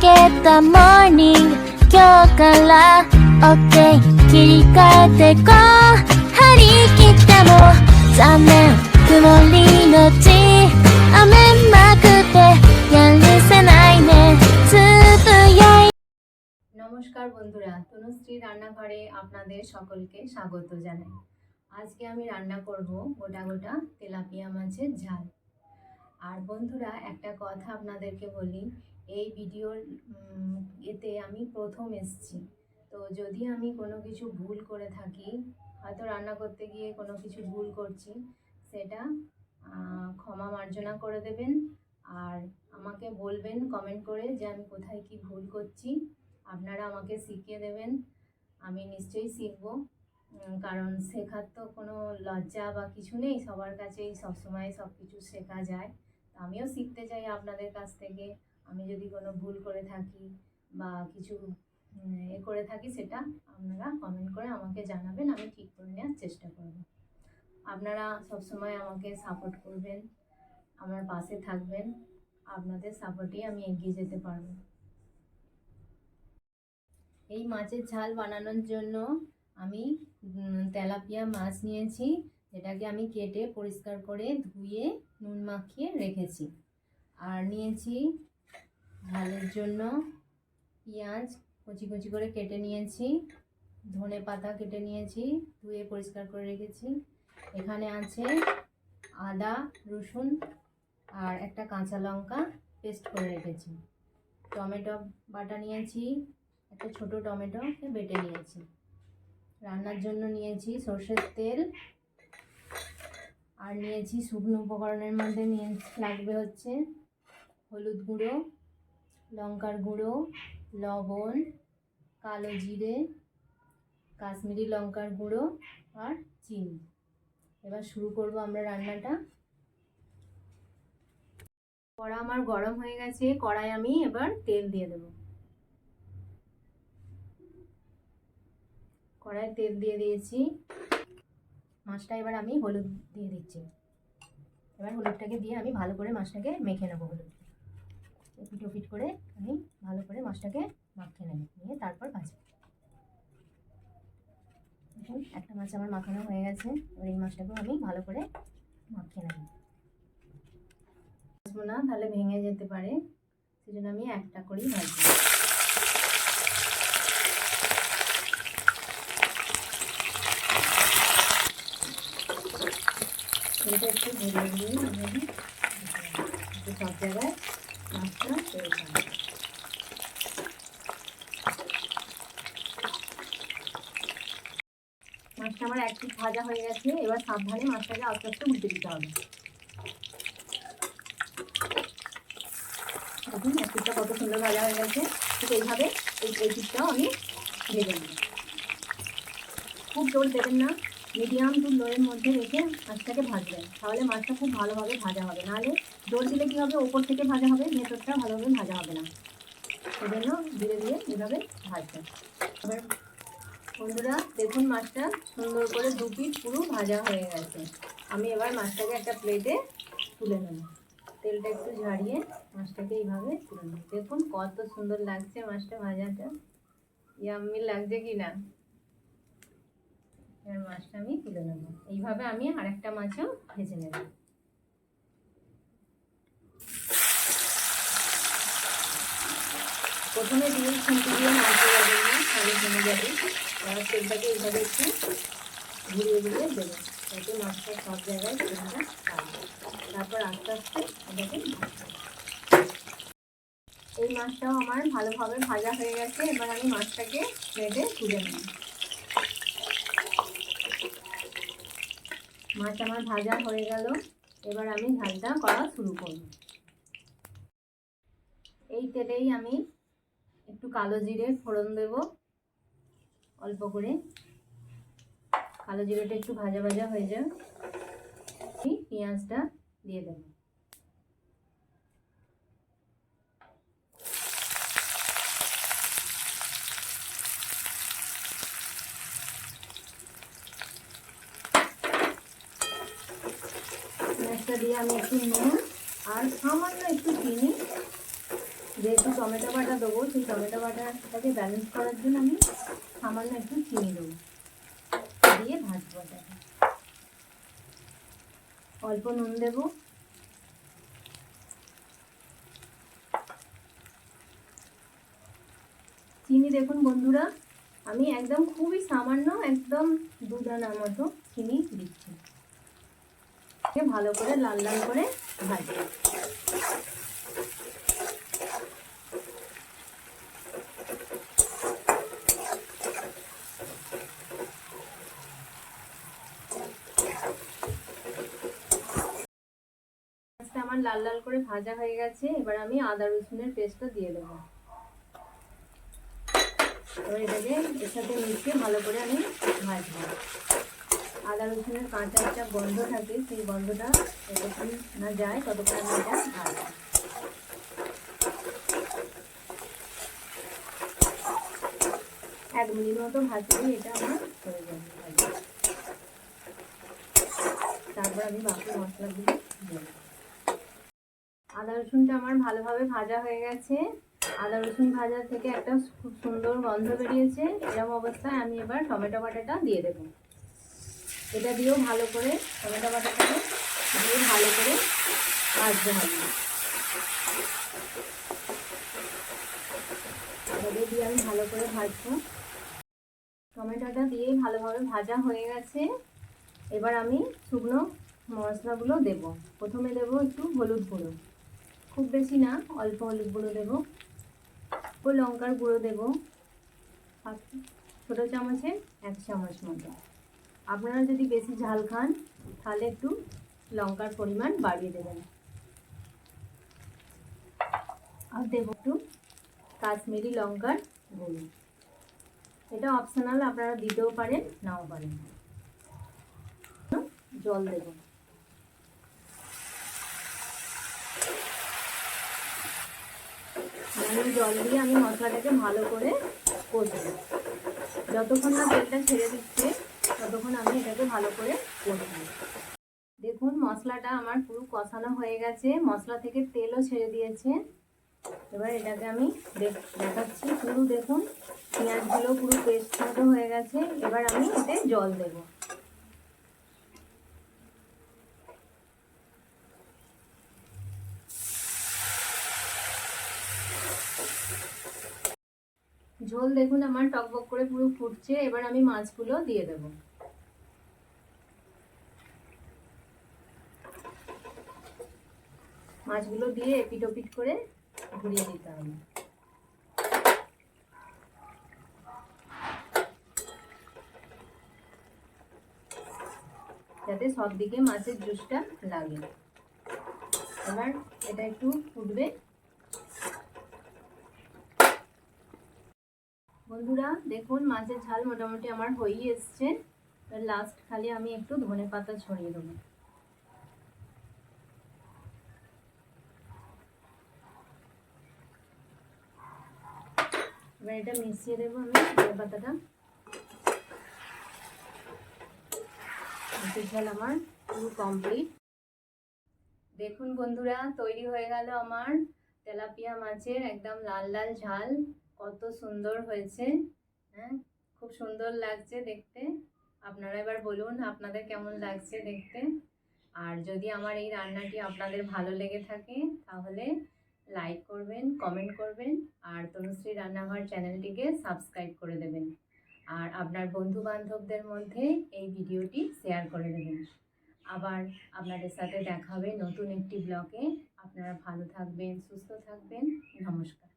けたモーニング今日から OK 切り替えてこう張り切っても残念曇りのち雨まくってやるせないねつぶやい নমস্কার বন্ধুরা তনুশ্রী রান্নাঘরে আপনাদের সকলকে স্বাগত জানাই আজকে আমি রান্না করব গোটা গোটা তেলাপিয়া মাছের ঝাল আর বন্ধুরা একটা কথা আপনাদেরকে বলি এই ভিডিওর এতে আমি প্রথম এসেছি। তো যদি আমি কোনো কিছু ভুল করে থাকি, হয়তো রান্না করতে গিয়ে কোনো কিছু ভুল করছি, সেটা ক্ষমা মার্জনা করে দেবেন। আর আমাকে বলবেন কমেন্ট করে যে আমি কোথায় কি ভুল করছি। আপনারা আমাকে শিখিয়ে দেবেন। আমি নিশ্চয়ই শিখব। কারণ শেখার তো কোনো লজ্জা বা কিছু নেই। সবার কাছেই সবসময় সব কিছু শেখা যায়। আমিও শিখতে চাই আপনাদের কাছ থেকে। আমি যদি কোনো ভুল করে থাকি বা কিছু এ করে থাকি সেটা আপনারা কমেন্ট করে আমাকে জানাবেন, আমি ঠিক করে নেওয়ার চেষ্টা করব। আপনারা সবসময় আমাকে সাপোর্ট করবেন, আমার পাশে থাকবেন, আপনাদের সাপোর্টেই আমি এগিয়ে যেতে পারব। এই মাছের ঝাল বানানোর জন্য আমি তেলাপিয়া মাছ নিয়েছি, যেটাকে আমি কেটে পরিষ্কার করে ধুয়ে নুন মাখিয়ে রেখেছি। আর নিয়েছি ঝালের জন্য পেঁয়াজ কচি কচি করে কেটে নিয়েছি, ধনে পাতা কেটে নিয়েছি, ধুয়ে পরিষ্কার করে রেখেছি। এখানে আছে আদা, রসুন আর একটা কাঁচা লঙ্কা পেস্ট করে রেখেছি। টমেটো বাটা নিয়েছি, একটা ছোট টমেটোকে বেটে নিয়েছি। রান্নার জন্য নিয়েছি সর্ষের তেল আর নিয়েছি শুকনো উপকরণের মধ্যে নিয়ে লাগবে হচ্ছে হলুদ গুঁড়ো লঙ্কার গুঁড়ো, লবণ, কালো জিরে, কাশ্মীরি লঙ্কার গুঁড়ো আর চিনি। এবার শুরু করব আমরা রান্নাটা। কড়া আমার গরম হয়ে গেছে, কড়াই আমি এবার তেল দিয়ে দেবো। কড়াইয়ে তেল দিয়ে দিয়েছি। মাছটা এবার আমি হলুদ দিয়ে দিচ্ছি। এবার হলুদটাকে দিয়ে আমি ভালো করে মাছটাকে মেখে নেব হলুদ। পিট পিট করে আমি ভালো করে মাছটাকে মাখিয়ে নেব। নিয়ে তারপর ভাজবো দেখুন, একটা মাছ আমার মাখানো হয়ে গেছে। এবার এই মাছটাকেও আমি ভালো করে মাখিয়ে নেব। ভাজবো না, তাহলে ভেঙে যেতে পারে। সেজন্য আমি একটা করেই ভাজবো। এটা একটু ঘুরিয়ে ঘুরিয়ে এভাবে সব জায়গায় মাছটা পেয়ে যাবে মাছটা আমার এক পিস ভাজা হয়ে গেছে, এবার সাবধানে মাছটাকে আস্তে আস্তে উল্টে দিতে হবে। দেখুন, এক পিসটা কত সুন্দর ভাজা হয়ে গেছে। ঠিক এইভাবে এই এই পিসটাও আমি ভেজে নেব। খুব জোর দেবেন না, মিডিয়াম টু লোয়ের মধ্যে রেখে মাছটাকে ভাজবেন। তাহলে মাছটা খুব ভালোভাবে ভাজা হবে। নাহলে জোর দিলে কী হবে? ওপর থেকে ভাজা হবে, ভেতরটা ভালোভাবে ভাজা হবে না। সেজন্য ধীরে ধীরে এভাবে ভাজবেন। এবার বন্ধুরা, দেখুন মাছটা সুন্দর করে দু পিস পুরো ভাজা হয়ে গেছে। আমি এবার মাছটাকে একটা প্লেটে তুলে নেব। তেলটা একটু ঝাড়িয়ে মাছটাকে এইভাবে তুলে নেব। দেখুন কত সুন্দর লাগছে মাছটা ভাজাটা। ইয়াম্মি লাগছে কি না? এবার মাছটা আমি তুলে নেব। এইভাবে আমি আরেকটা মাছও ভেজে নেব। প্রথমে দিয়ে খুঁটি দিয়ে মাছতে যাবে না তাহলে জমে যাবে এবার তেলটাকে এইভাবে একটু ঘুরিয়ে ঘুরিয়ে দেবো, যাতে মাছটা সব জায়গায় তেলটা তারপর আস্তে আস্তে এটাকে এই মাছটাও আমার ভালোভাবে ভাজা হয়ে গেছে, এবার আমি মাছটাকে প্লেটে তুলে নিই মাছ আমার ভাজা হয়ে গেল, এবার আমি ঝালটা করা শুরু করব। এই তেলেই আমি একটু কালো জিরে ফোড়ন দেব, অল্প করে। কালো জিরেটা একটু ভাজা ভাজা হয়ে যায় পেঁয়াজটা দিয়ে দেব। পেঁয়াজটা দিয়ে আমি একটু নুন আর সামান্য একটু চিনি যেহেতু টমেটো বাটা দেবো, সেই টমেটো বাটাটাকে ব্যালেন্স করার জন্য আমি সামান্য একটু চিনি দেবো। দিয়ে ভাজবো এটাকে। অল্প নুন দেবো। চিনি দেখুন বন্ধুরা, আমি একদম খুবই সামান্য, একদম দুদানার মতো চিনি দিচ্ছি। ভালো করে লাল লাল করে ভাজবো মাছটা আমার লাল লাল করে ভাজা হয়ে গেছে, এবার আমি আদা রসুনের পেস্টটা দিয়ে দেবো। এবার এটাকে এর সাথে মিশিয়ে ভালো করে আমি ভাজবো। আদা রসুনের কাঁচা একটা গন্ধ থাকে, সেই গন্ধটা যতক্ষণ না যায়, ততক্ষণ আমি এটা ভাজবো। এক মিনিট মতো ভাজলেই এটা আমার হয়ে যাবে তারপর আমি বাকি মশলাগুলো দিয়ে। আদা রসুনটা আমার ভালোভাবে ভাজা হয়ে গেছে। আদা রসুন ভাজা থেকে একটা খুব সুন্দর গন্ধ বেরিয়েছে। এরকম অবস্থায় আমি এবার টমেটো বাটাটা দিয়ে দেবো। এটা দিয়েও ভালো করে টমেটো বাটাটাকে দিয়ে ভালো করে ভাজতে হবে। এটাকে দিয়ে আমি ভালো করে ভাজবো। টমেটোটা দিয়ে ভালোভাবে ভাজা হয়ে গেছে। এবার আমি শুকনো মশলাগুলো দেব। প্রথমে দেব একটু হলুদ গুঁড়ো। খুব বেশি না, অল্প হলুদ গুঁড়ো দেবো। ও লঙ্কার গুঁড়ো দেবো। ছোটো চামচে এক চামচ মতো। আপনারা যদি বেশি ঝাল খান, তাহলে একটু লঙ্কার পরিমাণ বাড়িয়ে দেবেন। আর দেবো একটু কাশ্মীরি লঙ্কার গুঁড়ো। এটা অপশনাল আপনারা দিতেও পারেন, নাও পারেন। জল দেব। মানে জল দিয়ে আমি মশলাটাকে ভালো করে কষবো। যতক্ষণ না তেলটা ছেড়ে দিচ্ছে, ততক্ষণ আমি এটাকে ভালো করে কষবো। দেখুন, মশলাটা আমার পুরো কষানো হয়ে গেছে। মশলা থেকে তেলও ছেড়ে দিয়েছে। এবার এটাকে আমি দেখ- দেখাচ্ছি। পুরো দেখুন, পেঁয়াজগুলো পুরো পেস্ট মতো হয়ে গেছে। এবার আমি এতে জল দেব। ঝোল দেখুন, আমার টকবক করে পুরো ফুটছে। এবার আমি মাছগুলো দিয়ে দেব। মাছগুলো দিয়ে এপিট ওপিট করে ঘুরিয়ে দিতে হবে। যাতে সব দিকে মাছের জুসটা লাগে। এবার এটা একটু ফুটবে। বন্ধুরা, দেখুন, মাছের ঝাল মোটামুটি আমার হয়েই এসছে। লাস্ট খালি আমি একটু ধনে পাতা ছড়িয়ে দেবো। এবার এটা মিশিয়ে দেবো আমি, ধনে পাতাটা। মাছের ঝাল আমার পুরো কমপ্লিট দেখুন বন্ধুরা, তৈরি হয়ে গেল আমার তেলাপিয়া মাছের একদম লাল লাল ঝাল। কত সুন্দর হয়েছে হ্যাঁ? খুব সুন্দর লাগছে দেখতে। আপনারা এবার বলুন আপনাদের কেমন লাগছে দেখতে। আর যদি আমার এই রান্নাটি আপনাদের ভালো লেগে থাকে, তাহলে লাইক করবেন কমেন্ট করবেন, আর তনুশ্রী রান্নাঘর চ্যানেলটিকে সাবস্ক্রাইব করে দেবেন। আর আপনার বন্ধু বান্ধবদের মধ্যে এই ভিডিওটি শেয়ার করে দেবেন। আবার আপনাদের সাথে দেখা হবে নতুন একটি ব্লগে আপনারা ভালো থাকবেন, সুস্থ থাকবেন। নমস্কার।